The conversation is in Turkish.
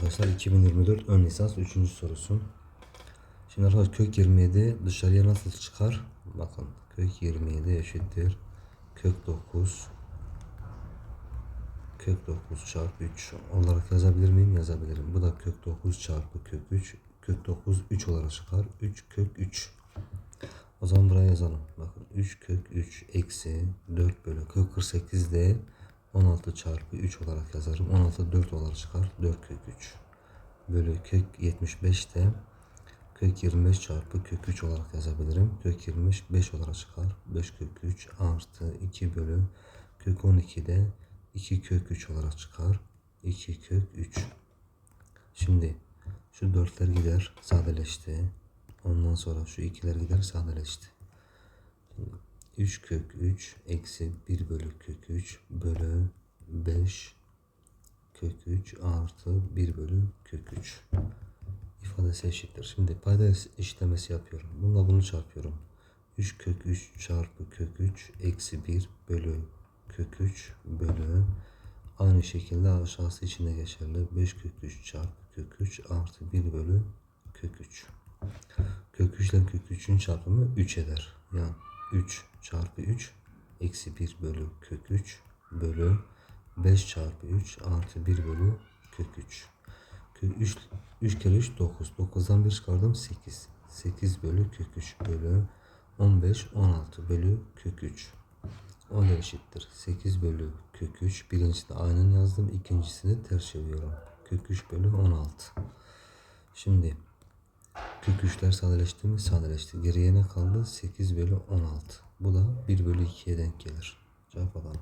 arkadaşlar 2024 ön lisans 3. sorusu. Şimdi arkadaşlar kök 27 dışarıya nasıl çıkar? Bakın kök 27 eşittir. Kök 9 kök 9 çarpı 3 olarak yazabilir miyim? Yazabilirim. Bu da kök 9 çarpı kök 3 kök 9 3 olarak çıkar. 3 kök 3 o zaman buraya yazalım. Bakın 3 kök 3 eksi 4 bölü kök 48 de 16 çarpı 3 olarak yazarım. 16 4 olarak çıkar. 4 kök 3 bölü kök 75 de kök 25 çarpı kök 3 olarak yazabilirim. Kök 25 5 olarak çıkar. 5 kök 3 artı 2 bölü kök 12 de 2 kök 3 olarak çıkar. 2 kök 3 Şimdi şu dörtler gider sadeleşti. Ondan sonra şu ikiler gider sadeleşti. 3 kök 3 eksi 1 bölü kök 3 bölü 5 kök 3 artı 1 bölü kök 3 ifadesi eşittir. Şimdi payda işlemesi yapıyorum. Bununla bunu çarpıyorum. 3 kök 3 çarpı kök 3 eksi 1 bölü kök 3 bölü aynı şekilde aşağısı içinde geçerli 5 kök 3 çarpı kök 3 artı 1 bölü kök 3 kök 3 ile kök 3'ün çarpımı 3 eder. Yani 3 çarpı 3 eksi 1 bölü kök 3 bölü 5 çarpı 3 artı 1 bölü kök 3. Kök 3, 3 kere 3 9. 9'dan 1 çıkardım 8. 8 bölü kök 3 bölü 15 16 bölü kök 3. O eşittir. 8 bölü kök 3. Birincisini aynen yazdım. ikincisini ters çeviriyorum. Kök 3 bölü 16. Şimdi kök 3'ler sadeleşti mi? Sadeleşti. Geriye ne kaldı? 8 bölü 16. Bu da 1 bölü 2'ye denk gelir. Cevap alalım.